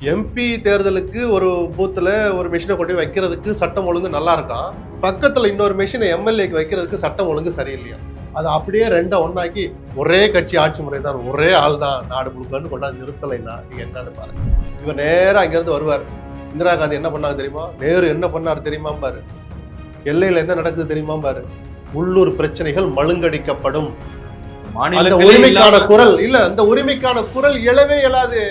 MP தேர்தலுக்கு ஒரு பூத்துல ஒரு மிஷினை கொண்டு போய் வைக்கிறதுக்கு சட்டம் ஒழுங்கு நல்லா இருக்கான் பக்கத்துல இன்னொரு மிஷினை எம்எல்ஏக்கு வைக்கிறதுக்கு சட்டம் ஒழுங்கு சரியில்லையா? அது அப்படியே ரெண்டை ஒண்ணாக்கி ஒரே கட்சி ஆட்சி முறை தான் ஒரே ஆள் தான் நாடு முழுக்கன்னு கொண்டாந்து நிறுத்தலைன்னா நீங்க என்னன்னு பாருங்க. இவர் நேரா அங்கிருந்து வருவார். இந்திரா காந்தி என்ன பண்ணாங்க தெரியுமா? நேரு என்ன பண்ணாரு தெரியுமா பாரு எல்லையில என்ன நடக்குது தெரியுமா பாரு உள்ளூர் பிரச்சனைகள் மழுங்கடிக்கப்படும். அந்த உரிமைக்கான குரல் இல்ல அந்த உரிமைக்கான குரல் எழவே எழாது.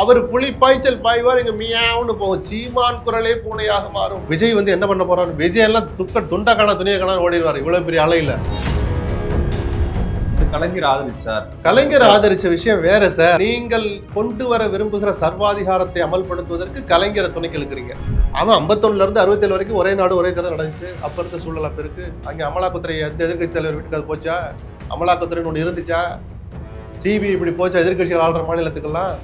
அவர் புலி பாய்ச்சல் பாய்வார் இங்க மியாவுன்னு போகும். சீமான் குரலே பூனையாக மாறும். விஜய் வந்து என்ன பண்ண போறாரு? விஜய் எல்லாம் துக்க துண்டா காணா துணியை காணா ஓடிடுவார். இவ்வளவு பெரிய அலையில. கலைஞர் ஆதரிச்சார். கலைஞர் ஆதரிச்ச விஷயம் வேற சார் நீங்கள் கொண்டு வர விரும்புகிற சர்வாதிகாரத்தை அமல்படுத்துவதற்கு கலைஞரை துணைக்கு இழுக்கிறீங்க அவன் 51 இருந்து அறுபத்தேழு வரைக்கும் ஒரே நாடு ஒரே தேர்தல் நடந்துச்சு. அப்ப இருக்க சூழல் அப்ப இருக்கு. அங்க அமலாக்கத்துறை எந்த எதிர்க்கட்சி தலைவர் வீட்டுக்கு அது போச்சா? அமலாக்கத்துறைன்னு ஒன்று இருந்துச்சா? சிபிஐ இப்படி போச்சா? எதிர்க்கட்சிகள் ஆள்ற மாநிலத்துக்கெல்லாம்?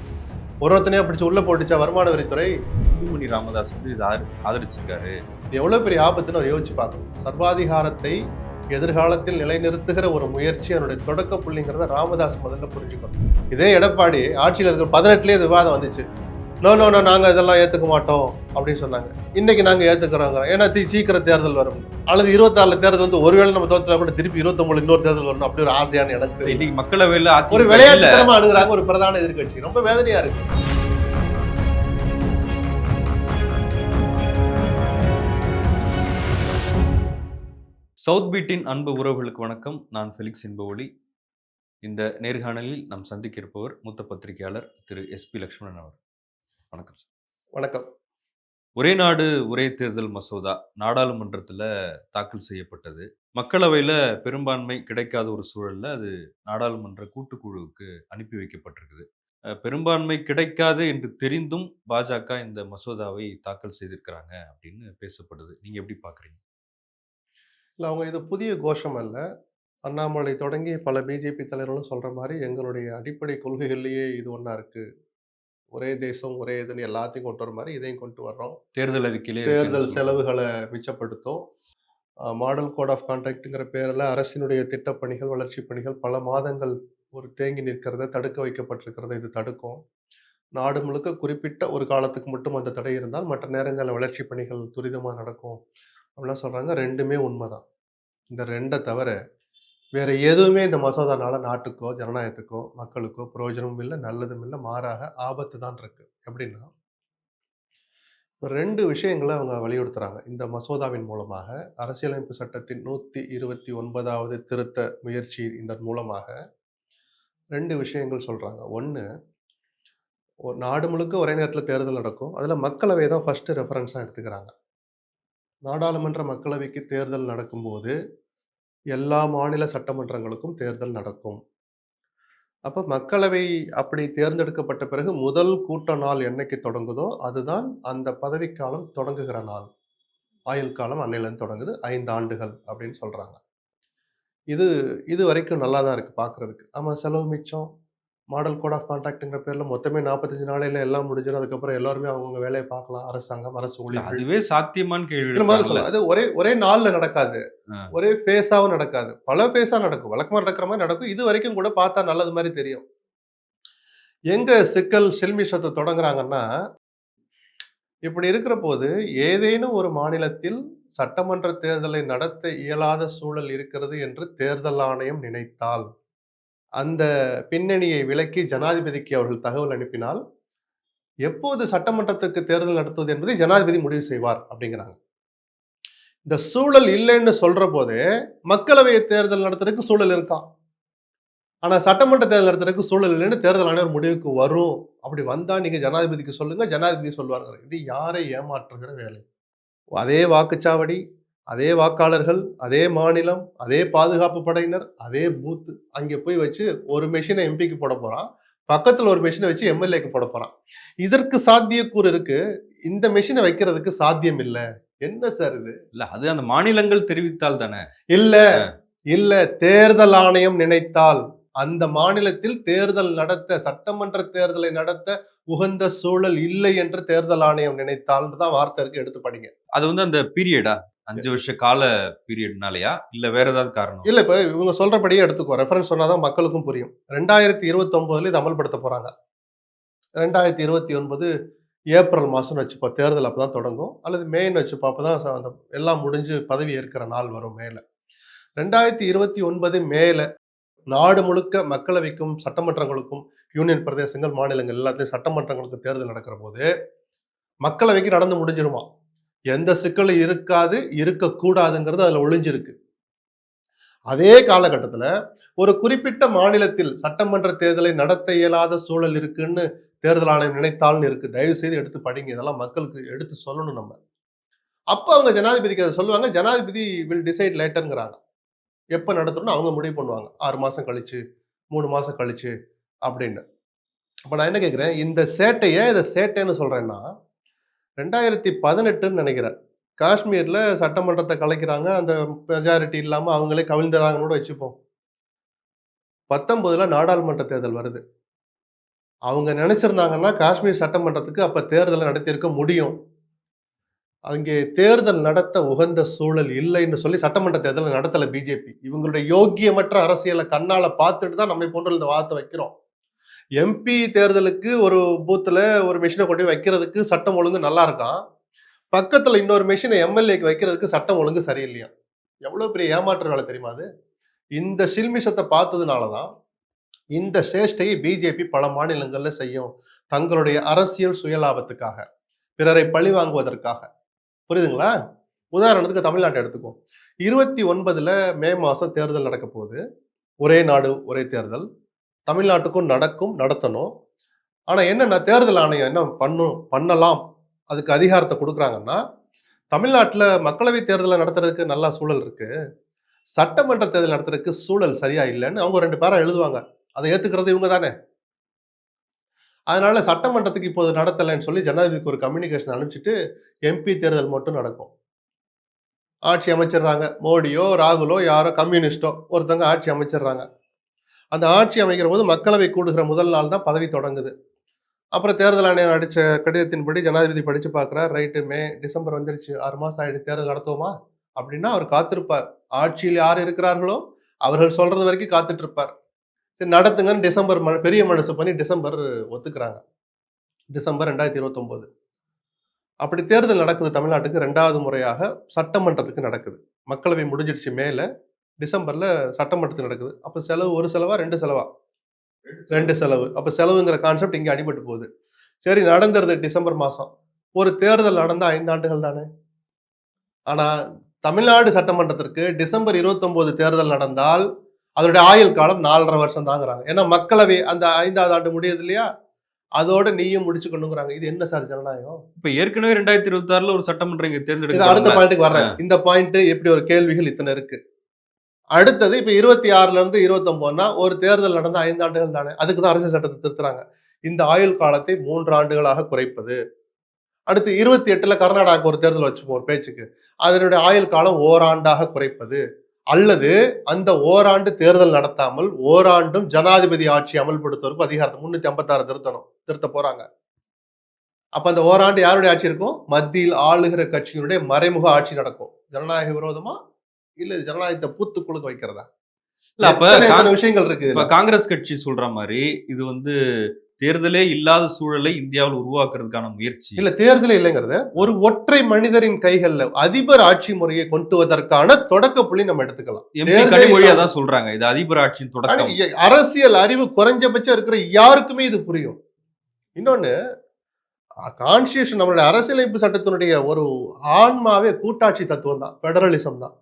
ஒரு ஒருத்தனையா பிடிச்சு உள்ள போட்டுச்சா வருமான வரித்துறை? அன்புமணி ராமதாஸ் வந்து இதை ஆதரி- ஆதரிச்சிருக்காரு. இது எவ்வளவு பெரிய ஆபத்துன்னு அவர் யோசிச்சு பார்க்கணும். சர்வாதிகாரத்தை எதிர்காலத்தில் நிலைநிறுத்துகிற ஒரு முயற்சி அதனுடைய தொடக்க புள்ளிங்கிறத ராமதாஸ் முதல்ல புரிஞ்சுக்கணும். இதே எடப்பாடி ஆட்சியில் இருக்கிற பதினெட்டுலேயே விவாதம் வந்துச்சு. நோ நோ நோ நாங்கள் இதெல்லாம் ஏற்றுக்க மாட்டோம் அப்படின்னு சொன்னாங்க. இன்னைக்கு நாங்கள் ஏற்றுக்கிறோங்க ஏன்னா தி- சீக்கிரம் தேர்தல் வரும். அல்லது இருபத்தாறுல தேர்தல் வந்து ஒருவேளை நம்ம தோத்துல கூட திருப்பி இருபத்தொம்பது இன்னொரு தேர்தல் வரணும் அப்படி ஒரு ஆசையான எனக்கு. இன்னைக்கு மக்களவையில ஒரு அதிமுக இல்ல. விளையாட்டுத்தனமா அணுகுறாங்க ஒரு பிரதான எதிர்க்கட்சி. ரொம்ப வேதனையா இருக்கு. சவுத் பீட்டின் அன்பு உறவுகளுக்கு வணக்கம். நான் ஃபெலிக்ஸ் இன்பவொளி. இந்த நேர்காணலில் நாம் சந்திக்க இருப்பவர் மூத்த பத்திரிகையாளர் திரு எஸ்பி லக்ஷ்மணன் அவர். வணக்கம் சார். வணக்கம். ஒரே நாடு ஒரே தேர்தல் மசோதா நாடாளுமன்றத்தில் தாக்கல் செய்யப்பட்டது. மக்களவையில் பெரும்பான்மை கிடைக்காத ஒரு சூழல்ல அது நாடாளுமன்ற கூட்டுக்குழுவுக்கு அனுப்பி வைக்கப்பட்டிருக்குது. பெரும்பான்மை கிடைக்காது என்று தெரிந்தும் பாஜக இந்த மசோதாவை தாக்கல் செய்திருக்கிறாங்க அப்படின்னு பேசப்படுது. நீங்க எப்படி பாக்குறீங்க? இல்லை அவங்க இது புதிய கோஷம் அல்ல. அண்ணாமலை தொடங்கி பல பிஜேபி தலைவர்களும் சொல்ற மாதிரி எங்களுடைய அடிப்படை கொள்கைகள்லேயே இது ஒன்றா இருக்கு. ஒரே தேசம் ஒரே இதுன்னு எல்லாத்தையும் கொண்டு வர மாதிரி இதையும் கொண்டு வர்றோம். தேர்தல் அறிக்கையிலே தேர்தல் செலவுகளை மிச்சப்படுத்தும். மாடல் கோட் ஆஃப் கான்டாக்ட்ங்கிற பேரில் அரசினுடைய திட்டப்பணிகள் வளர்ச்சி பணிகள் பல மாதங்கள் ஒரு தேங்கி நிற்கிறத தடுக்க வைக்கப்பட்டிருக்கிறத இது தடுக்கும். நாடு முழுக்க குறிப்பிட்ட ஒரு காலத்துக்கு மட்டும் அந்த தடை இருந்தால் மற்ற நேரங்களில் வளர்ச்சி பணிகள் துரிதமாக நடக்கும். அப்படிலாம் சொல்கிறாங்க ரெண்டுமே உண்மைதான். இந்த ரெண்டை தவிர வேற எதுவுமே இந்த மசோதானால நாட்டுக்கோ ஜனநாயகத்துக்கோ மக்களுக்கோ பிரயோஜனமும் இல்லை நல்லதும் இல்லை மாறாக ஆபத்து தான் இருக்கு. எப்படின்னா இப்போ ரெண்டு விஷயங்களை அவங்க வலியுறுத்துறாங்க. இந்த மசோதாவின் மூலமாக அரசியலமைப்பு சட்டத்தின் நூத்தி இருபத்தி ஒன்பதாவது திருத்த முயற்சி இதன் மூலமாக ரெண்டு விஷயங்கள் சொல்றாங்க. ஒன்று நாடு முழுக்க ஒரே நேரத்தில் தேர்தல் நடக்கும். அதில் மக்களவை தான் ஃபஸ்ட்டு ரெஃபரன்ஸாக எடுத்துக்கிறாங்க. நாடாளுமன்ற மக்களவைக்கு தேர்தல் நடக்கும்போது எல்லா மாநில சட்டமன்றங்களுக்கும் தேர்தல் நடக்கும். அப்போ மக்களவை அப்படி தேர்ந்தெடுக்கப்பட்ட பிறகு முதல் கூட்ட நாள் என்னைக்கு தொடங்குதோ அதுதான் அந்த பதவிக்காலம் தொடங்குகிற நாள். ஆயுள் காலம் அன்னையிலேருந்து தொடங்குது. ஐந்து ஆண்டுகள் அப்படின்னு சொல்கிறாங்க இது இது வரைக்கும் நல்லா தான் இருக்குது பார்க்குறதுக்கு ஆமாம் செலவு மிச்சம். மாடல் கோட் ஆஃப் கான்டாக்ட்ங்கிற பேரில் மொத்தமே நாற்பத்தஞ்சு நாளையில் எல்லாம் முடிஞ்சிடும் அதுக்கப்புறம் எல்லாருமே அவங்கவுங்க வேலையை பார்க்கலாம். அரசாங்கம் அரசு ஊழியர்கள். அதுவே சாத்தியமான்னு கேள்வி. சொல்லலாம். அது ஒரே ஒரே நாள்ல நடக்காது. ஒரே ஃபேஸாவும் நடக்காது. பல ஃபேஸா நடக்கும். வழக்கமா நடக்கிற மாதிரி நடக்கும். இது வரைக்கும் கூட பார்த்தா நல்லது மாதிரி தெரியும். எங்க சிக்கல் சில்மிஷத்தை தொடங்குறாங்கன்னா இப்படி இருக்கிற போது ஏதேனும் ஒரு மாநிலத்தில் சட்டமன்ற தேர்தலை நடத்த இயலாத சூழல் இருக்கிறது என்று தேர்தல் ஆணையம் நினைத்தால் அந்த பின்னணியை விளக்கி ஜனாதிபதிக்கு அவர்கள் தகவல் அனுப்பினால் எப்போது சட்டமன்றத்துக்கு தேர்தல் நடத்துவது என்பதை ஜனாதிபதி முடிவு செய்வார் அப்படிங்கிறாங்க. இந்த சூழல் இல்லைன்னு சொல்ற போதே மக்களவை தேர்தல் நடத்துறதுக்கு சூழல் இருக்கான் ஆனா சட்டமன்ற தேர்தல் நடத்துறதுக்கு சூழல் இல்லைன்னு தேர்தல் ஆணையர் முடிவுக்கு வரும். அப்படி வந்தா நீங்க ஜனாதிபதிக்கு சொல்லுங்க ஜனாதிபதி சொல்லுவாங்க இது யாரை ஏமாற்றுகிற வேலை? அதே வாக்குச்சாவடி அதே வாக்காளர்கள் அதே மாநிலம் அதே பாதுகாப்பு படையினர் அதே பூத் அங்கே போய் வச்சு ஒரு மெஷினை எம்பிக்கு போட போறான். பக்கத்துல ஒரு மெஷினை வச்சு எம்எல்ஏக்கு போட போறான். இதற்கு சாத்தியக்கூறு இருக்கு. இந்த மெஷினை வைக்கிறதுக்கு சாத்தியம் இல்லை. என்ன சார் இது? இல்ல அது அந்த மாநிலங்கள் தெரிவித்தால் தானே? இல்ல இல்ல. தேர்தல் ஆணையம் நினைத்தால் அந்த மாநிலத்தில் தேர்தல் நடத்த சட்டமன்ற தேர்தலை நடத்த உகந்த சூழல் இல்லை என்று தேர்தல் ஆணையம் நினைத்தால் தான் வார்த்தை இருக்கு எடுத்து படிங்க. அது வந்து அந்த பீரியடா அஞ்சு வருஷ கால பீரியட்னாலயா? இல்ல வேற ஏதாவது காரணம்? இல்ல இப்ப இவங்க சொல்றபடியே எடுத்துக்கோ. ரெஃபரன்ஸ் சொன்னாதான் மக்களுக்கும் புரியும். ரெண்டாயிரத்தி இருபத்தி ஒன்பதுல இது அமல்படுத்த போறாங்க. ரெண்டாயிரத்தி இருபத்தி ஒன்பது ஏப்ரல் மாதம்னு வச்சுப்போம் தேர்தல் அப்போ தான் தொடங்கும். அல்லது மேன்னு வச்சுப்போம் அப்போ தான் அந்த எல்லாம் முடிஞ்சு பதவி ஏற்கிற நாள் வரும் மேலே. ரெண்டாயிரத்தி இருபத்தி ஒன்பது மேல நாடு முழுக்க மக்களவைக்கும் சட்டமன்றங்களுக்கும் யூனியன் பிரதேசங்கள் மாநிலங்கள் எல்லாத்துலேயும் சட்டமன்றங்களுக்கு தேர்தல் நடக்கிற போது மக்களவைக்கு நடந்து முடிஞ்சிருமா? எந்த சிக்கலும் இருக்காது இருக்கக்கூடாதுங்கிறது அதில் ஒளிஞ்சிருக்கு. அதே காலகட்டத்தில் ஒரு குறிப்பிட்ட மாநிலத்தில் சட்டமன்ற தேர்தலை நடத்த இயலாத சூழல் இருக்குன்னு தேர்தல் ஆணையம் நினைத்தாள்னு இருக்கு. தயவு செய்து எடுத்து படிங்க. இதெல்லாம் மக்களுக்கு எடுத்து சொல்லணும் நம்ம. அப்போ அவங்க ஜனாதிபதிக்கு அதை சொல்லுவாங்க. ஜனாதிபதி வில் டிசைட் லேட்டருங்கிறாங்க எப்போ நடத்தணும்னு அவங்க முடிவு பண்ணுவாங்க. ஆறு மாதம் கழிச்சு மூணு மாதம் கழிச்சு அப்படின்னு. அப்போ நான் என்ன கேட்குறேன் இந்த சேட்டையை இதை சேட்டைன்னு சொல்கிறேன்னா ரெண்டாயிரத்தி பதினெட்டுன்னு நினைக்கிறேன். காஷ்மீரில் சட்டமன்றத்தை கலைக்கிறாங்க. அந்த மெஜாரிட்டி இல்லாமல் அவங்களே கவிழ்ந்துறாங்கன்னு கூட வச்சுப்போம். பத்தொம்போதில் நாடாளுமன்ற தேர்தல் வருது. அவங்க நினச்சிருந்தாங்கன்னா காஷ்மீர் சட்டமன்றத்துக்கு அப்போ தேர்தலை நடத்தியிருக்க முடியும். அங்கே தேர்தல் நடத்த உகந்த சூழல் இல்லைன்னு சொல்லி சட்டமன்ற தேர்தலை நடத்தலை பிஜேபி இவங்களுடைய யோக்கியமற்ற அரசியலை கண்ணால் பார்த்துட்டு தான் நம்ம போன்ற இந்த வார்த்தை வைக்கிறோம். எம்பி தேர்தலுக்கு ஒரு பூத்தில் ஒரு மிஷினை கொண்டு போய் வைக்கிறதுக்கு சட்டம் ஒழுங்கு நல்லா இருக்கான் பக்கத்தில் இன்னொரு மிஷினை எம்எல்ஏக்கு வைக்கிறதுக்கு சட்டம் ஒழுங்கு சரியில்லையா? எவ்வளோ பெரிய ஏமாற்று வேலை தெரியுமா அது? இந்த சில்மிஷத்தை பார்த்ததுனால தான் இந்த சேஷ்டையை பிஜேபி பல மாநிலங்களில் செய்யும் தங்களுடைய அரசியல் சுயலாபத்துக்காக பிறரை பழி வாங்குவதற்காக. புரியுதுங்களா? உதாரணத்துக்கு தமிழ்நாட்டை எடுத்துக்குவோம். இருபத்தி ஒன்பதுல மே மாதம் தேர்தல் நடக்க போகுது ஒரே நாடு ஒரே தேர்தல். தமிழ்நாட்டுக்கும் நடக்கும் நடத்தணும். ஆனால் என்னென்ன தேர்தல் ஆணையம் என்ன பண்ணும் பண்ணலாம் அதுக்கு அதிகாரத்தை கொடுக்குறாங்கன்னா தமிழ்நாட்டில் மக்களவை தேர்தலை நடத்துறதுக்கு நல்ல சூழல் இருக்குது சட்டமன்ற தேர்தல் நடத்துறதுக்கு சூழல் சரியா இல்லைன்னு அவங்க ரெண்டு பேரும் எழுதுவாங்க. அதை ஏற்றுக்கிறது இவங்க தானே. அதனால சட்டமன்றத்துக்கு இப்போது நடத்தலைன்னு சொல்லி ஜனாதிபதிக்கு ஒரு கம்யூனிகேஷன் அனுப்பிச்சிட்டு எம்பி தேர்தல் மட்டும் நடக்கும். ஆட்சி அமைச்சிடுறாங்க. மோடியோ ராகுலோ யாரோ கம்யூனிஸ்டோ ஒருத்தவங்க ஆட்சி அமைச்சிடுறாங்க. அந்த ஆட்சி அமைக்கிற போது மக்களவை கூடுகிற முதல் நாள் தான் பதவி தொடங்குது. அப்புறம் தேர்தல் ஆணையம் அடித்த கடிதத்தின்படி ஜனாதிபதி படித்து பார்க்குறார். ரைட்டு மே டிசம்பர் வந்துருச்சு. ஆறு மாதம் ஆகிடுச்சு தேர்தல் நடத்துவோமா? அப்படின்னா அவர் காத்திருப்பார். ஆட்சியில் யார் இருக்கிறார்களோ அவர்கள் சொல்கிறது வரைக்கும் காத்துட்டு இருப்பார் சரி நடத்துங்கன்னு டிசம்பர் ம- பெரிய மனசு பண்ணி டிசம்பர் ஒத்துக்கிறாங்க. டிசம்பர் ரெண்டாயிரத்தி இருபத்தொம்போது. அப்படி தேர்தல் நடக்குது தமிழ்நாட்டுக்கு. ரெண்டாவது முறையாக சட்டமன்றத்துக்கு நடக்குது. மக்களவை முடிஞ்சிடுச்சு மேலே. டிசம்பர்ல சட்டமன்றத்துக்கு நடக்குது. அப்ப செலவு ஒரு செலவா ரெண்டு செலவா? ரெண்டு செலவு. அப்ப செலவுங்கிற கான்செப்ட் இங்க அடிபட்டு போகுது. சரி நடந்துருது டிசம்பர் மாசம். ஒரு தேர்தல் நடந்த ஐந்து ஆண்டுகள் தானே? ஆனா தமிழ்நாடு சட்டமன்றத்திற்கு டிசம்பர் 29 தேர்தல் நடந்தால் அதோடைய ஆயுள் காலம் நாலரை வருஷம் தாங்கிறாங்க. ஏன்னா மக்களவை அந்த ஐந்தாவது ஆண்டு முடியுது இல்லையா? அதோட நீயும் முடிச்சுக்கணுங்கிறாங்க. இது என்ன சார் ஜனநாயகம்? இப்ப ஏற்கனவே ரெண்டாயிரத்தி இருபத்தி ஆறுல ஒரு சட்டமன்றம் இங்க இது அடுத்த தேர்ந்தெடுக்க பாயிண்ட்டுக்கு வர்றேன். இந்த பாயிண்ட் இப்படி ஒரு கேள்விகள் இத்தனை இருக்கு? அடுத்தது இப்போ இருபத்தி ஆறுல இருந்து ஒரு தேர்தல் நடந்த ஐந்து ஆண்டுகள் தானே. அதுக்கு தான் அரசியல் சட்டத்தை திருத்துறாங்க. இந்த ஆயுள் காலத்தை மூன்று ஆண்டுகளாக குறைப்பது. அடுத்து இருபத்தி எட்டில் கர்நாடகாவுக்கு ஒரு தேர்தல் வச்சுப்போம் ஒரு பேச்சுக்கு. அதனுடைய ஆயுள் காலம் ஓராண்டாக குறைப்பது. அல்லது அந்த ஓராண்டு தேர்தல் நடத்தாமல் ஓராண்டும் ஜனாதிபதி ஆட்சி அமல்படுத்துவதற்கு அதிகாரத்தை முன்னூத்தி ஐம்பத்தாறு திருத்தணும் திருத்த போறாங்க. அப்ப அந்த ஓராண்டு யாருடைய ஆட்சி இருக்கும்? மத்தியில் ஆளுகிற கட்சியினுடைய மறைமுக ஆட்சி நடக்கும். ஜனநாயக விரோதமா? இல்ல ஜனநாயகத்தை பூத்து குலுக்க வைக்கிறதா? இல்ல அப்ப விஷயங்கள் இருக்கு இப்ப. காங்கிரஸ் கட்சி சொல்ற மாதிரி இது வந்து தேர்தலே இல்லாத சூழலை இந்தியாவில் உருவாக்குறதுக்கான முயற்சி. இல்ல தேர்தல் இல்லைங்கிறத ஒரு ஒற்றை மனிதரின் கைகள்ல அதிபர் ஆட்சி முறையை கொண்டு வருவதற்கான தொடக்க புள்ளி நம்ம எடுத்துக்கலாம். எம்பி தேர்தலே கனிமொழி இல்லாம- அதான் சொல்றாங்க இது அதிபர் ஆட்சியின் தொடக்கம். அரசியல் அறிவு குறைஞ்சபட்சம் இருக்கிற யாருக்குமே இது புரியும். இன்னொன்னு கான்ஸ்டியூஷன் நம்மளுடைய அரசியலமைப்பு சட்டத்தினுடைய ஒரு ஆன்மாவே கூட்டாட்சி தத்துவம் தான் பெடரலிசம் தான்.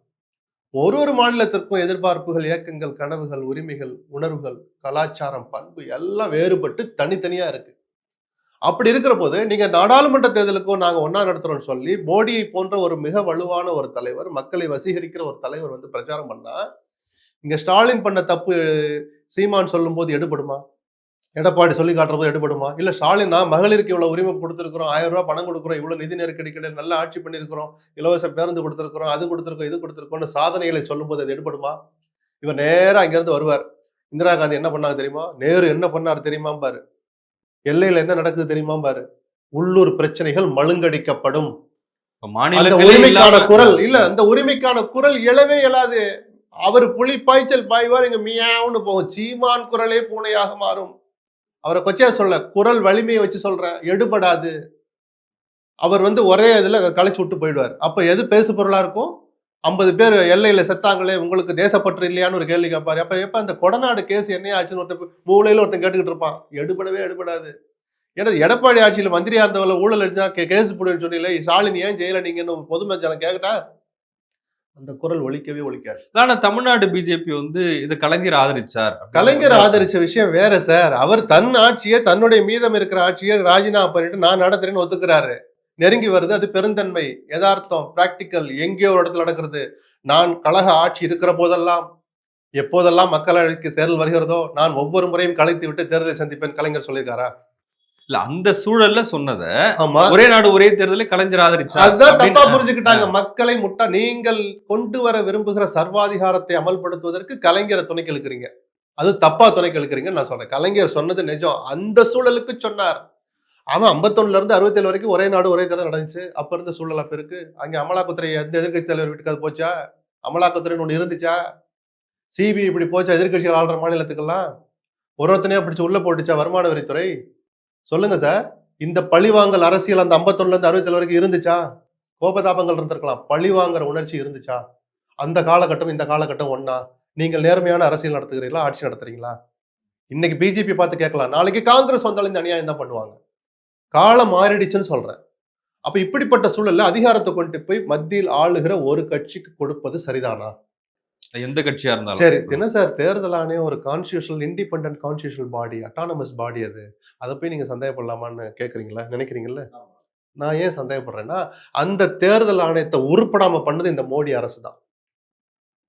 ஒரு ஒரு மாநிலத்திற்கும் எதிர்பார்ப்புகள் இயக்கங்கள் கனவுகள் உரிமைகள் உணர்வுகள் கலாச்சாரம் பண்பு எல்லாம் வேறுபட்டு தனித்தனியா இருக்கு. அப்படி இருக்கிற போது நீங்க நாடாளுமன்ற தேர்தலுக்கும் நாங்க ஒன்னா நடத்துறோம்னு சொல்லி மோடியை போன்ற ஒரு மிக வலுவான ஒரு தலைவர் மக்களை வசீகரிக்கிற ஒரு தலைவர் வந்து பிரச்சாரம் பண்ணா இங்க ஸ்டாலின் பண்ண தப்பு சீமான் சொல்லும்போது எடுபடுமா? எடப்பாடி சொல்லி காட்டுற போது எடுபடுமா? இல்ல ஸ்டாலின் நான் மகளிருக்கு இவ்வளவு உரிமை கொடுத்துருக்கிறோம் ஆயிரம் ரூபாய் பணம் கொடுக்குறோம் இவ்வளவு நிதி நெருக்கடி கிடையாது நல்ல ஆட்சி பண்ணியிருக்கிறோம் இலவச பேருந்து கொடுத்துருக்கிறோம் அது கொடுத்துருக்கோம் இது கொடுத்துருக்கோம்னு சாதனைகளை சொல்லும்போது அது எடுபடுமா? இவர் நேரா அங்கிருந்து வருவார். இந்திரா காந்தி என்ன பண்ணாங்க தெரியுமா? நேரு என்ன பண்ணாரு தெரியுமா பாரு எல்லையில என்ன நடக்குது தெரியுமா பாரு உள்ளூர் பிரச்சனைகள் மழுங்கடிக்கப்படும். உரிமைக்கான குரல் இல்ல அந்த உரிமைக்கான குரல் எழவே எழாது. அவர் புலி பாய்ச்சல் பாய்வார் இங்க மியாவுன்னு போகும். சீமான் குரலே பூனையாக மாறும். அவரை கொச்சையா சொல்ல குரல் வலிமையை வச்சு சொல்றேன் எடுபடாது. அவர் வந்து ஒரே இதில் கழிச்சு விட்டு போயிடுவார். அப்போ எது பேசு பொருளாக இருக்கும்? ஐம்பது பேர் எல்லையில் செத்தாங்களே உங்களுக்கு தேசப்பற்று இல்லையான்னு ஒரு கேள்வி கேட்பாரு. அப்போ எப்போ அந்த கொடநாடு கேஸ் என்ன ஆச்சுன்னு ஒருத்தன் மூலையில் ஒருத்தன் கேட்டுக்கிட்டு இருப்பான். எடுபடவே எடுபடாது. ஏன்னா எடப்பாடி ஆட்சியில் மந்திரியாக இருந்தவங்கள ஊழல் அடிச்சா கே- கேஸ் போடுன்னு சொன்னீங்களே ஸ்டாலின் ஏன் ஜெயில நீங்கன்னு பொதுமை ஜனம் அந்த குரல் ஒலிக்கவே ஒலிக்காது. ஆனா தமிழ்நாடு பிஜேபி வந்து இதை கலைஞர் ஆதரிச்சார் கலைஞர் ஆதரிச்ச விஷயம் வேற சார். அவர் தன் ஆட்சியை தன்னுடைய மீதம் இருக்கிற ஆட்சியை ராஜினாமா பண்ணிட்டு நான் நடத்துறேன்னு ஒத்துக்கிறாரு. நெருங்கி வருது அது பெருந்தன்மை யதார்த்தம் பிராக்டிக்கல் எங்கேயோ ஒரு இடத்துல நடக்கிறது. நான் கழக ஆட்சி இருக்கிற போதெல்லாம் எப்போதெல்லாம் மக்களுக்கு தேர்தல் வருகிறதோ நான் ஒவ்வொரு முறையும் கலைத்து விட்டு தேர்தலை சந்திப்பேன் கலைஞர் சொல்லியிருக்காரா? இல்ல அந்த சூழல்ல சொன்னத ஒரே நாடு ஒரே தேர்தலை கலைஞர் ஆதரிச்சார் அதுதான் தப்பா புரிஞ்சுக்கிட்டாங்க. மக்களை முட்டா நீங்கள் கொண்டு வர விரும்புகிற சர்வாதிகாரத்தை அமல்படுத்துவதற்கு கலைஞரை துணைக்கு இழுக்கிறீங்க அது தப்பா துணைக்கு இழுக்கிறீங்கன்னு நான் சொல்றேன் கலைஞர் சொன்னது நிஜம். அந்த சூழலுக்கு சொன்னார். அவன் 51 இருந்து அறுபத்தேழு வரைக்கும் ஒரே நாடு ஒரே தேர்தல் நடந்துச்சு. அப்ப இருந்த சூழல் அப்ப இருக்கு. அங்க அமலாக்கத்துறை எந்த எதிர்க்கட்சி தலைவர் வீட்டுக்கு அது போச்சா? அமலாக்கத்துறைன்னு ஒண்ணு இருந்துச்சா? சிபிஐ இப்படி போச்சா? எதிர்க்கட்சிகள் ஆள்ற மாநிலத்துக்கெல்லாம்? ஒரு ஒருத்தனையா பிடிச்சு உள்ள போட்டுச்சா வருமான வரித்துறை? சொல்லுங்க சார். இந்த பழிவாங்கல் அரசியல் அந்த 51 இருந்து அறுபத்தேழு வரைக்கும் இருந்துச்சா? கோபதாபங்கள் இருந்திருக்கலாம். பழி வாங்குற உணர்ச்சி இருந்துச்சா? அந்த காலகட்டம் இந்த காலகட்டம் ஒன்னா நீங்கள் நேர்மையான அரசியல் நடத்துகிறீங்களா ஆட்சி நடத்துறீங்களா? இன்னைக்கு பிஜேபி பார்த்து கேட்கலாம். நாளைக்கு காங்கிரஸ் வந்தாலும் இந்த அநியாயம் தான் பண்ணுவாங்க. காலம் மாறிடுச்சுன்னு சொல்றேன். அப்ப இப்படிப்பட்ட சூழல்ல அதிகாரத்தை கொண்டு போய் மத்தியில் ஆளுகிற ஒரு கட்சிக்கு கொடுப்பது சரிதானா? எந்த கட்சியா இருந்தாலும். சரி என்ன சார் தேர்தல் ஆணையம் ஒரு constitutional independent constitutional body autonomous body அது. அதை போய் நீங்க சந்தேகப்படலாமான்னு கேக்குறீங்களா? நினைக்கிறீங்கல்ல? நான் ஏன் சந்தேகப்படுறேன்னா அந்த தேர்தல் ஆணையத்தை உருப்படாம பண்ணது இந்த மோடி அரசு தான்.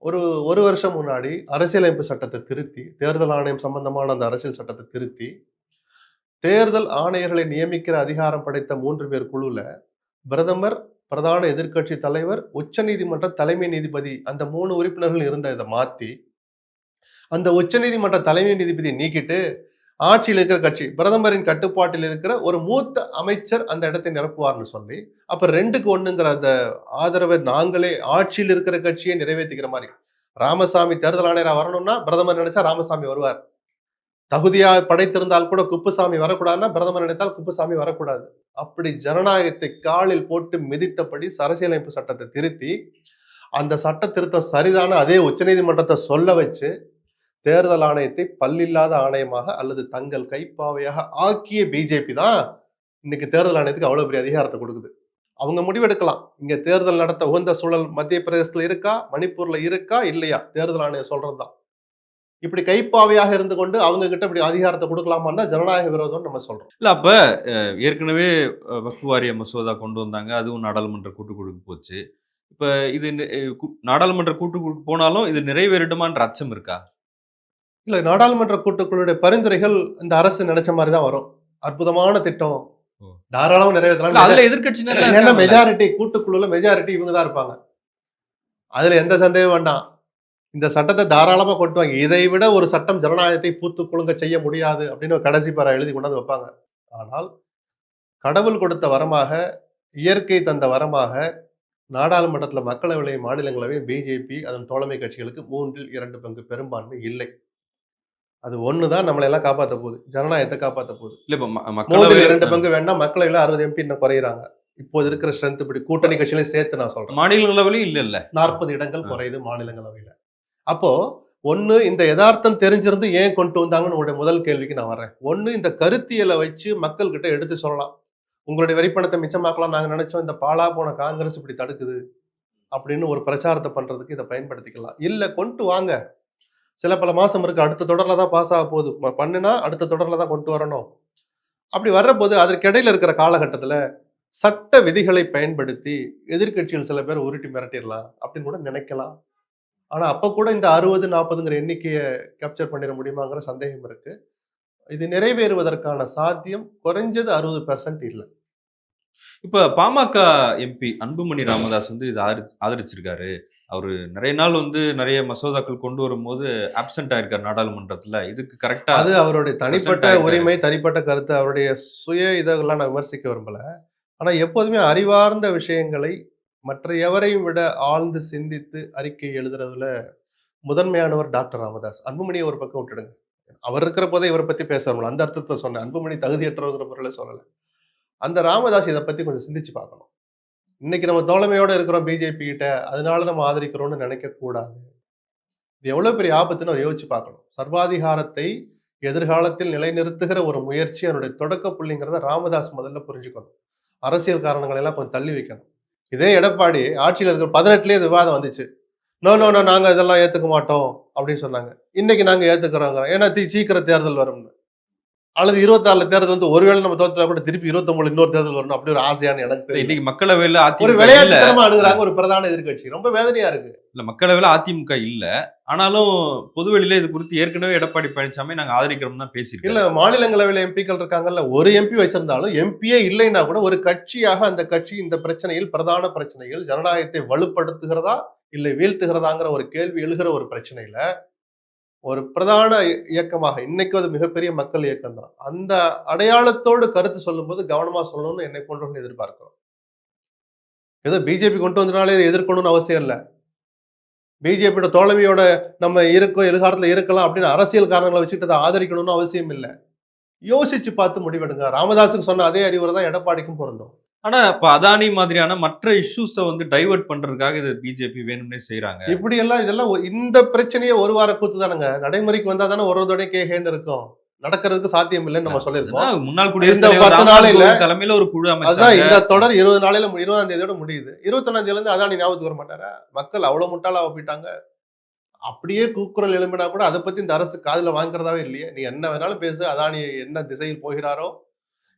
ஒரு ஒரு வருஷம் முன்னாடி அரசியலமைப்பு சட்டத்தை திருத்தி தேர்தல் ஆணையம் சம்பந்தமான அந்த அரசியல் சட்டத்தை திருத்தி தேர்தல் ஆணையர்களை நியமிக்கிற அதிகாரம் படைத்த மூன்று பேர் குழுல பிரதமர் பிரதான எதிர்க்கட்சி தலைவர் உச்சநீதிமன்ற தலைமை நீதிபதி அந்த மூணு உறுப்பினர்கள் இருந்த இதை மாத்தி அந்த உச்சநீதிமன்ற தலைமை நீதிபதி நீக்கிட்டு ஆட்சியில் இருக்கிற கட்சி பிரதமரின் கட்டுப்பாட்டில் இருக்கிற ஒரு மூத்த அமைச்சர் அந்த இடத்தை நிரப்புவார்னு சொல்லி அப்போ ரெண்டுக்கு ஒண்ணுங்கிற அந்த ஆதரவை நாங்களே ஆட்சியில் இருக்கிற கட்சியை நிறைவேற்றிக்கிற மாதிரி. ராமசாமி தேர்தல் ஆணையராக வரணும்னா பிரதமர் நினைச்சா ராமசாமி வருவார். தகுதியா படைத்திருந்தால் கூட குப்புசாமி வரக்கூடாதுன்னா பிரதமர் நினைத்தால் குப்புசாமி வரக்கூடாது. அப்படி ஜனநாயகத்தை காலில் போட்டு மிதித்தபடி அரசியலமைப்பு சட்டத்தை திருத்தி அந்த சட்ட திருத்தம் சரிதான அதே உச்சநீதிமன்றத்தை சொல்ல வச்சு தேர்தல் ஆணையத்தை பல்லில்லாத ஆணையமாக அல்லது தங்கள் கைப்பாவையாக ஆக்கிய பிஜேபி தான் இன்னைக்கு தேர்தல் ஆணையத்துக்கு அவ்வளவு பெரிய அதிகாரத்தை கொடுக்குது. அவங்க முடிவெடுக்கலாம். இங்க தேர்தல் நடத்த உகந்த சூழல் மத்திய பிரதேசத்துல இருக்கா? மணிப்பூர்ல இருக்கா? இல்லையா? தேர்தல் ஆணையம் சொல்றதுதான். இப்படி கைப்பாவையாக இருந்து கொண்டு அவங்க கிட்ட இப்படி அதிகாரத்தை கொடுக்கலாமான்னா ஜனநாயக விரோதம் நம்ம சொல்றோம். இல்ல அப்ப ஏற்கனவே வக்ஃப் வாரிய மசோதா கொண்டு வந்தாங்க. அதுவும் நாடாளுமன்ற கூட்டுக்குழுக்கு போச்சு. இப்ப இது நாடாளுமன்ற கூட்டுக்குழுக்கு போனாலும் இது நிறைவேறிடுமான்ற அச்சம் இருக்கா? இல்ல நாடாளுமன்ற கூட்டுக்குழுடைய பரிந்துரைகள் இந்த அரசு நினைச்ச மாதிரி தான் வரும். அற்புதமான திட்டம். தாராளமா நிறைவேற்றலாம். அதுல எதிர்கட்சியினர் ஏன்னா மெஜாரிட்டி கூட்டுக்குழுல மெஜாரிட்டி இவங்க தான் இருப்பாங்க. அதுல எந்த சந்தேகம் வேண்டாம். இந்த சட்டத்தை தாராளமா கொண்டு வாங்க. இதை விட ஒரு சட்டம் ஜனநாயகத்தை பூத்து குலுங்க செய்ய முடியாது அப்படின்னு ஒரு கடைசி பாரா எழுதி கொண்டாந்து வைப்பாங்க. ஆனால் கடவுள் கொடுத்த வரமாக இயற்கை தந்த வரமாக நாடாளுமன்றத்தில் மக்களவை மாநிலங்களவை பிஜேபி அதன் தோழமை கட்சிகளுக்கு மூன்றில் இரண்டு பங்கு பெரும்பான்மை இல்லை. அது ஒண்ணுதான் நம்மளை எல்லாம் காப்பாத்த போகுது. ஜனநாயகத்தை காப்பாத்த போகுது. இல்ல இப்ப இரண்டு பங்கு வேணா மக்களவையில அறுபது எம்பி இன்னும் குறையிறாங்க. இப்போது இருக்கிற ஸ்ட்ரென்த் இப்படி கூட்டணி கட்சிகளையும் சேர்த்து நான் சொல்றேன். மாநிலங்களவையிலும் இல்ல இல்ல நாற்பது இடங்கள். குறையுது மாநிலங்களவையில. அப்போ ஒன்று இந்த யதார்த்தம் தெரிஞ்சிருந்து ஏன் கொண்டு வந்தாங்கன்னு உங்களுடைய முதல் கேள்விக்கு நான் வர்றேன். ஒன்று இந்த கருத்தியலை வச்சு மக்கள்கிட்ட எடுத்து சொல்லலாம். உங்களுடைய வரிப்பணத்தை மிச்சமாக்கலாம் நாங்கள் நினைச்சோம் இந்த பாலா போன காங்கிரஸ் இப்படி தடுக்குது அப்படின்னு ஒரு பிரச்சாரத்தை பண்றதுக்கு இதை பயன்படுத்திக்கலாம். இல்லை கொண்டு வாங்க. சில பல மாசம் இருக்கு அடுத்த தொடர்ல தான் பாஸ் ஆக போகுது. பண்ணுனா அடுத்த தொடர்ல தான் கொண்டு வரணும். அப்படி வர்றபோது அதற்கிடையில இருக்கிற காலகட்டத்தில் சட்ட விதிகளை பயன்படுத்தி எதிர்க்கட்சிகள் சில பேர் உருட்டி மிரட்டிடலாம் அப்படின்னு கூட நினைக்கலாம். ஆனா அப்ப கூட இந்த அறுபது நாற்பதுங்கிற எண்ணிக்கையை கேப்சர் பண்ணிட முடியுமாங்கிற சந்தேகம் இருக்கு. இது நிறைவேறுவதற்கான சாத்தியம் குறைஞ்சது அறுபது பெர்சன்ட் இல்லை. இப்ப பாமக எம்பி அன்புமணி ராமதாஸ் வந்து இதை ஆதரி- ஆதரிச்சிருக்காரு. அவரு நிறைய நாள் வந்து நிறைய மசோதாக்கள் கொண்டு வரும்போது ஆப்சென்ட் ஆயிருக்காரு நாடாளுமன்றத்துல. இதுக்கு கரெக்டா அது அவருடைய தனிப்பட்ட. உரிமை தனிப்பட்ட கருத்து அவருடைய சுய இதெல்லாம் நான் விமர்சிக்க விரும்பல. ஆனா எப்போதுமே அறிவார்ந்த விஷயங்களை மற்ற எவரையும் விட ஆழ்ந்து சிந்தித்து அறிக்கை எழுதுறதுல முதன்மையானவர் டாக்டர் ராமதாஸ். அன்புமணியை ஒரு பக்கம் விட்டுடுங்க. அவர் இருக்கிற போதே இவரை பத்தி பேசுறோம்ல. அந்த அர்த்தத்தை சொன்னேன். அன்புமணி தகுதியற்றவங்கிற பொருளை சொல்லலை. அந்த ராமதாஸ் இதை பத்தி கொஞ்சம் சிந்திச்சு பார்க்கணும். இன்னைக்கு நம்ம தோழமையோட இருக்கிறோம் பிஜேபி கிட்ட. அதனால நம்ம ஆதரிக்கிறோம்னு நினைக்க கூடாது. இது எவ்வளவு பெரிய ஆபத்துன்னு அவர் யோசிச்சு பார்க்கணும். சர்வாதிகாரத்தை எதிர்காலத்தில் நிலைநிறுத்துகிற ஒரு முயற்சி அதனுடைய தொடக்க புள்ளிங்கிறத ராமதாஸ் முதல்ல புரிஞ்சுக்கணும். அரசியல் காரணங்களை எல்லாம் கொஞ்சம் தள்ளி வைக்கணும். இதே எடப்பாடி ஆட்சியில் இருக்கிற பதினெட்டுலேயே விவாதம் வந்துச்சு. நோ நோ நோ நாங்கள் இதெல்லாம் ஏற்றுக்க மாட்டோம் அப்படின்னு சொன்னாங்க. இன்னைக்கு நாங்கள் ஏற்றுக்கிறோங்கிறோம் ஏன்னா தி- சீக்கிரம் தேர்தல் வரும்னு. அல்லது இருபத்தாறுல தேர்தல் வந்து ஒருவேளை நம்ம தோத்துட்டா கூட திருப்பி இருபத்தொன்பதுல இன்னொரு தேர்தல் வரணும். அப்படி ஒரு ஆசையான எனக்கு இன்னைக்கு மக்களவையில ஒரு விளையாட்டுத்தனமா அணுகுறாங்க ஒரு பிரதான எதிர்க்கட்சி. ரொம்ப வேதனையா இருக்கு. இல்ல மக்களவையில அதிமுக இல்ல. ஆனாலும் பொதுவெளியில இது குறித்து ஏற்கனவே எடப்பாடி பழனிசாமி நாங்க ஆதரிக்கிறோம் தான் பேசியிருக்கோம் இல்ல மாநிலங்களவையில எம்பிக்கள் இருக்காங்கல்ல ஒரு எம்பி வச்சிருந்தாலும் எம்பியே இல்லைன்னா கூட ஒரு கட்சியாக அந்த கட்சி இந்த பிரச்சனையில் பிரதான பிரச்சனையில் ஜனநாயகத்தை வலுப்படுத்துகிறதா இல்லை வீழ்த்துகிறதாங்கிற ஒரு கேள்வி எழுகிற ஒரு பிரச்சனையில ஒரு பிரதான இயக்கமாக இன்னைக்கு அது மிகப்பெரிய மக்கள் இயக்கம் தான். அந்த அடையாளத்தோடு கருத்து சொல்லும்போது கவனமா சொல்லணும்னு என்னை போன்றவர்கள் எதிர்பார்க்கிறோம். ஏதோ பிஜேபி கொண்டு வந்தனாலே இதை எதிர்க்கணும்னு அவசியம் இல்லை. பிஜேபியோட தோழமையோட நம்ம இருக்கோம் எதிர்காலத்துல இருக்கலாம் அப்படின்னு அரசியல் காரணங்களை வச்சுட்டு அதை ஆதரிக்கணும்னு அவசியம் இல்லை. யோசிச்சு பார்த்து முடிவெடுங்க. ராமதாஸுக்கு சொன்ன அதே அறிவுரை தான் எடப்பாடிக்கும் பொருந்தும். ஆனா இப்ப அதானி மாதிரியான மற்ற இஷ்யூஸ வந்து டைவர்ட் பண்றதுக்காக இது பிஜேபி வேணும்னே செய்யறாங்க இப்படி எல்லாம் இதெல்லாம் இந்த பிரச்சனையே ஒரு வார கூத்து தானுங்க. நடைமுறைக்கு வந்தா தானே ஒரு தடவை கேஹேன்னு இருக்கும். நடக்கிறதுக்கு சாத்தியம் இல்லைன்னு நம்ம சொல்லியிருக்கோம். முன்னாள் தலைவர் பத்து நாளையில- தலைமையில ஒரு குழு அதான் இந்த தொடர் இருபது நாளையில இருபதாம் தேதியோட முடியுது. இருபத்தொன்னாம் தேதியில இருந்து அதானி ஞாபகத்துக்கு வர மாட்டாரா? மக்கள் அவ்வளவு முட்டாளா போயிட்டாங்க அப்படியே கூக்குரல் எழும்பினா கூட அதை பத்தி இந்த அரசு காதுல வாங்குறதாவே இல்லையே. நீ என்ன வேணாலும் பேசு. அதானி என்ன திசையில் போகிறாரோ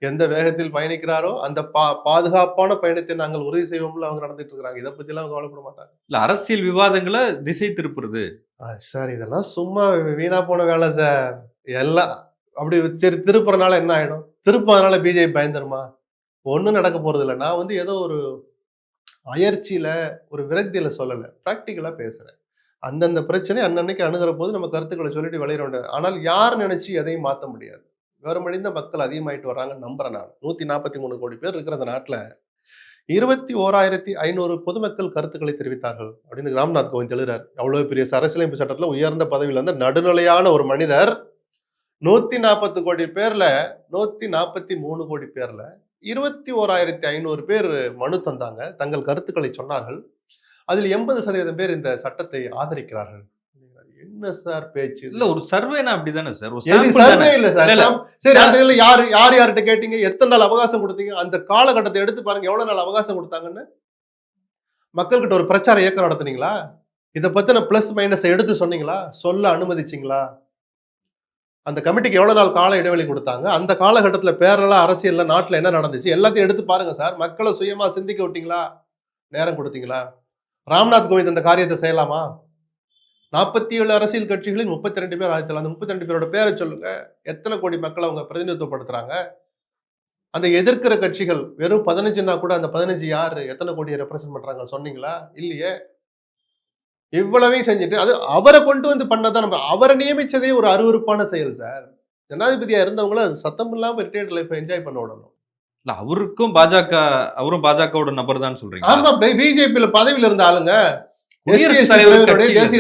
எந்த வேகத்தில் பயணிக்கிறாரோ அந்த பா பாதுகாப்பான பயணத்தை நாங்கள் உறுதி செய்வோம்ல அவங்க நடந்துட்டு இருக்காங்க இதை பத்தி எல்லாம் அவங்க கவலைப்பட மாட்டாங்க. இல்ல அரசியல் விவாதங்களை திசை திருப்புறது. சார் இதெல்லாம் சும்மா வீணா போன வேலை சார் எல்லாம் அப்படி சரி திருப்புறனால என்ன ஆயிடும்? திருப்பதனால பிஜேபி பயந்துருமா? ஒண்ணும் நடக்க போறது இல்லை. நான் வந்து ஏதோ ஒரு அயற்சியில ஒரு விரக்தியில சொல்லல. ப்ராக்டிக்கலா பேசுறேன். அந்தந்த பிரச்சனை அன்னன்னைக்கு அணுகிற போது நம்ம கருத்துக்களை சொல்லிட்டு விளையிட வேண்டியது ஆனால் யார் நினைச்சு எதையும் மாத்த முடியாது. விவரமடைந்த மக்கள் அதிகமாயிட்டு வர்றாங்கன்னு நம்புறேன் நான். நூத்தி நாற்பத்தி மூணு கோடி பேர் இருக்கிற அந்த நாட்டில் இருபத்தி ஓராயிரத்தி ஐநூறு பொதுமக்கள் கருத்துக்களை தெரிவித்தார்கள் அப்படின்னு ராம்நாத் கோவிந்த் எழுதுறார். அவ்வளோ பெரிய அரசியலமைப்பு சட்டத்தில் உயர்ந்த பதவியில் இருந்த நடுநிலையான ஒரு மனிதர் நூத்தி நாற்பத்து கோடி பேர்ல நூத்தி நாற்பத்தி மூணு கோடி பேர்ல இருபத்தி ஓராயிரத்தி ஐநூறு பேர் மனு தந்தாங்க. தங்கள் கருத்துக்களை சொன்னார்கள். அதில் எண்பது சதவீதம் பேர் இந்த சட்டத்தை ஆதரிக்கிறார்கள். என்ன சார் பேச்சு? இல்ல ஒரு சர்வேனா அப்படிதானே சார்? சர்வே. இல்ல சார்? சரி அந்த இதுல யாரு யார் யார்கிட்ட கேட்டீங்க? எத்தனை நாள் அவகாசம் கொடுத்தீங்க? அந்த காலகட்டத்தை எடுத்து பாருங்க எவ்வளவு நாள் அவகாசம் கொடுத்தாங்கன்னு. மக்கள்கிட்ட ஒரு பிரச்சார இயக்கம் நடத்துனீங்களா? இதை பத்தின பிளஸ் மைனஸ் எடுத்து சொன்னீங்களா? சொல்ல அனுமதிச்சீங்களா? அந்த கமிட்டிக்கு எவ்வளவு நாள் கால இடைவெளி கொடுத்தாங்க? அந்த காலகட்டத்துல பேரளா அரசியல்ல நாட்டுல என்ன நடந்துச்சு? எல்லாத்தையும் எடுத்து பாருங்க சார். மக்களை சுயமா சிந்திக்க விட்டீங்களா? நேரம் கொடுத்தீங்களா? ராம்நாத் கோவிந்த் அந்த காரியத்தை செய்யலாமா? நாற்பத்தி ஏழு அரசியல் கட்சிகளில் முப்பத்தி ரெண்டு பேர் ஆயிரத்தி அந்த முப்பத்தி ரெண்டு பேரோட பேரை சொல்லுங்க. எத்தனை கோடி மக்கள் அவங்க பிரதிநிதித்துவப்படுத்துறாங்க? அந்த எதிர்க்கிற கட்சிகள் வெறும் பதினஞ்சுனா கூட அந்த பதினஞ்சு யாரு? எத்தனை கோடியை ரெப்ரசென்ட் பண்றாங்க சொன்னீங்களா? இல்லையே. இவ்வளவையும் செஞ்சுட்டு அது அவரை கொண்டு வந்து பண்ணதான் நம்ம அவரை நியமிச்சதே ஒரு அருவருப்பான செயல் சார். ஜனாதிபதியா இருந்தவங்கள சத்தம் இல்லாம ரிட்டையர்ட் லைஃப் என்ஜாய் பண்ண விடணும். இல்ல அவருக்கும் பாஜக அவரும் பாஜகவோட நபர் தான் சொல்றீங்க. ஆமா பிஜேபியில பதவியில இருந்த ஆளுங்க. தேசிய.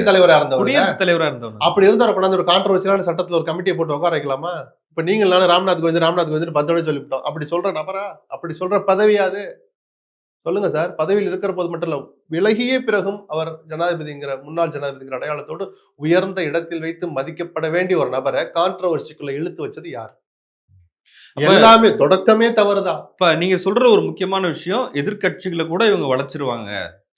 தலைவரா இருந்தவர் குடியரசுத் தலைவரா இருந்தவங்க அப்படி இருந்தவரை கொண்டாந்து ஒரு கான்ட்ரவர்சியலான சட்டத்துல ஒரு கமிட்டியை போட்டு உட்கார வைக்கலாமா? இப்ப நீங்கள் நானும் ராம்நாத் கோவிந்த் ராம்நாத் கோவிந்த் பத்தோட சொல்லிவிட்டோம். அப்படி சொல்ற நபரா? அப்படி சொல்ற பதவியாது சொல்லுங்க சார். பதவியில் இருக்கிற போது மட்டும் இல்ல விலகிய பிறகும் அவர் ஜனாதிபதிங்கிற முன்னாள் ஜனாதிபதிங்கிற அடையாளத்தோடு உயர்ந்த இடத்தில் வைத்து மதிக்கப்பட வேண்டிய ஒரு நபரை கான்ட்ரவர்சிக்குள்ள இழுத்து வச்சது யார்? எல்லாமே தொடக்கமே தவறுதான். இப்ப நீங்க சொல்ற ஒரு முக்கியமான விஷயம் எதிர்க்கட்சிகளை கூட இவங்க வளைச்சிருவாங்க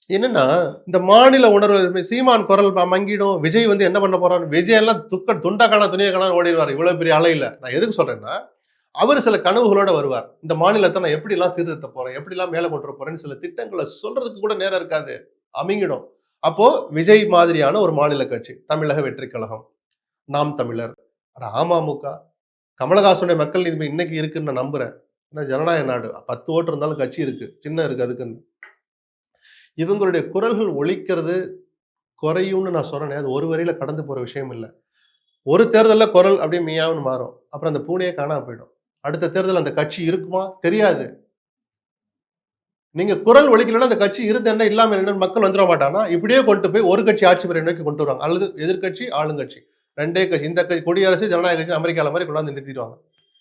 என்னன்னா இந்த மாநில உணர்வு சீமான் குரல் ம- மங்கிடும் விஜய் வந்து என்ன பண்ண போறாரு? விஜய் எல்லாம் துக்க துண்டா காணா துணியா காணா ஓடிடுவார் இவ்வளவு பெரிய அலையில. நான் எதுக்கு சொல்றேன்னா அவர் சில கனவுகளோட வருவார். இந்த மாநிலத்தை நான் எப்படி எல்லாம் சீர்திருத்த போறேன் எப்படி எல்லாம் மேல கொண்டு போறேன்னு சில திட்டங்களை சொல்றதுக்கு கூட நேரம் இருக்காது. அமைங்கிடும். அப்போ விஜய் மாதிரியான ஒரு மாநில கட்சி தமிழக வெற்றி கழகம். நாம் தமிழர். ஆனா அமமுக. கமலஹாசனுடைய மக்கள் நீதி இன்னைக்கு இருக்குன்னு நான் நம்புறேன். ஏன்னா ஜனநாயக நாடு. பத்து ஓட்டு இருந்தாலும் கட்சி இருக்கு. சின்ன இருக்கு அதுக்குன்னு. இவங்களுடைய குரல்கள் ஒழிக்கிறது குறையும்னு நான் சொல்கிறேன் அது ஒரு வரியில கடந்து போகிற விஷயம் இல்லை. ஒரு தேர்தலில் குரல் அப்படியே மியாவுன்னு மாறும். அப்புறம் அந்த பூனையே காணாம போயிடும். அடுத்த தேர்தல் அந்த கட்சி இருக்குமா? தெரியாது. நீங்க குரல் ஒழிக்கலன்னா அந்த கட்சி இருந்த என்ன இல்லாமல் என்ன மக்கள் வந்துட மாட்டானா இப்படியே கொண்டு போய் ஒரு கட்சி ஆட்சி முறை நோக்கி கொண்டு வருவாங்க. அல்லது எதிர்க்கட்சி ஆளுங்கட்சி. ரெண்டே கட்சி இந்த கட்சி குடியரசு ஜனநாயக கட்சி அமெரிக்காவில் மாதிரி கொண்டாந்து நிறுத்திடுவாங்க.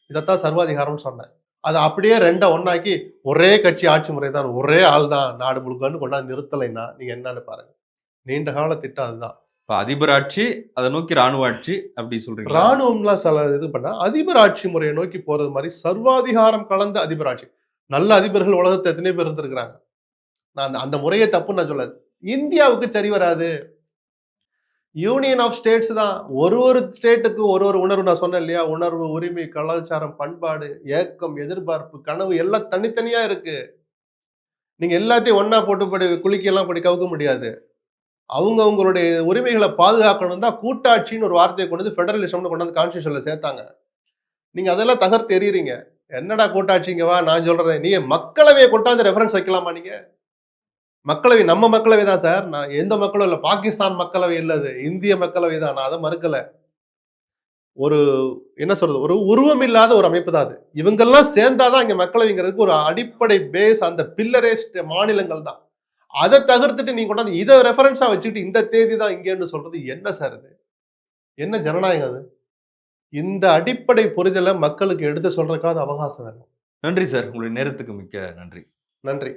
இதைத்தான் சர்வாதிகாரம்னு சொன்னேன். அதை அப்படியே ரெண்டை ஒண்ணாக்கி ஒரே கட்சி ஆட்சி முறை தான் ஒரே ஆள் தான் நாடு முழுக்கன்னு கொண்டாந்து நிறுத்தலைன்னா நீங்க என்னன்னு பாருங்க. நீண்ட கால திட்டம் அதுதான். இப்ப அதிபர் ஆட்சி அதை நோக்கி ராணுவ ஆட்சி அப்படி சொல்றீங்க ராணுவம்லாம் சில இது பண்ணா அதிபர் ஆட்சி முறையை நோக்கி போறது மாதிரி சர்வாதிகாரம் கலந்த அதிபர் ஆட்சி. நல்ல அதிபர்கள் உலகத்தை எத்தனை பேர் இருந்திருக்கிறாங்க. நான் அந்த அந்த முறையை தப்புன்னு நான் சொல்லாது இந்தியாவுக்கு சரி வராது. யூனியன் ஆஃப் ஸ்டேட்ஸ் தான். ஒரு ஒரு ஸ்டேட்டுக்கு ஒரு ஒரு உணர்வு நான் சொன்னேன் இல்லையா? உணர்வு உரிமை கலாச்சாரம் பண்பாடு ஏக்கம் எதிர்பார்ப்பு கனவு எல்லாம் தனித்தனியா இருக்கு. நீங்க எல்லாத்தையும் ஒன்றா போட்டு படி குளிக்கலாம் படி கவுக்க முடியாது. அவங்க அவங்களுடைய உரிமைகளை பாதுகாக்கணும் தான் கூட்டாட்சின்னு ஒரு வார்த்தையை கொண்டு வந்து ஃபெடரலிசம்னு கொண்டு வந்து கான்ஸ்டியூஷன்ல சேர்த்தாங்க. நீங்க அதெல்லாம் தகர்த்து எறியறீங்க. என்னடா கூட்டாட்சிங்க வா நான் சொல்றேன் நீ மக்களவையை கொண்டாந்து ரெஃபரன்ஸ் வைக்கலாமா நீங்க? மக்களவை நம்ம மக்களவை தான் சார். நான் எந்த மக்களும் இல்லை பாகிஸ்தான் மக்களவை இல்லை அது இந்திய மக்களவை தான். நான் அதை மறுக்கல. ஒரு என்ன சொல்றது ஒரு உருவம் இல்லாத ஒரு அமைப்பு தான் அது. இவங்கெல்லாம் சேர்ந்தாதான் இங்க மக்களவைங்கிறதுக்கு ஒரு அடிப்படை பேஸ் அந்த பில்லரே மாநிலங்கள் தான். அதை தகர்த்துட்டு நீங்க கொண்டாந்து இதை ரெஃபரன்ஸா வச்சுக்கிட்டு இந்த தேதி தான் இங்கேன்னு சொல்றது என்ன சார் இது? என்ன ஜனநாயகம் அது? இந்த அடிப்படை புரிதலை மக்களுக்கு எடுத்து சொல்றதுக்காவது அவகாசம் வேணும். நன்றி சார். உங்களுடைய நேரத்துக்கு மிக்க நன்றி. நன்றி.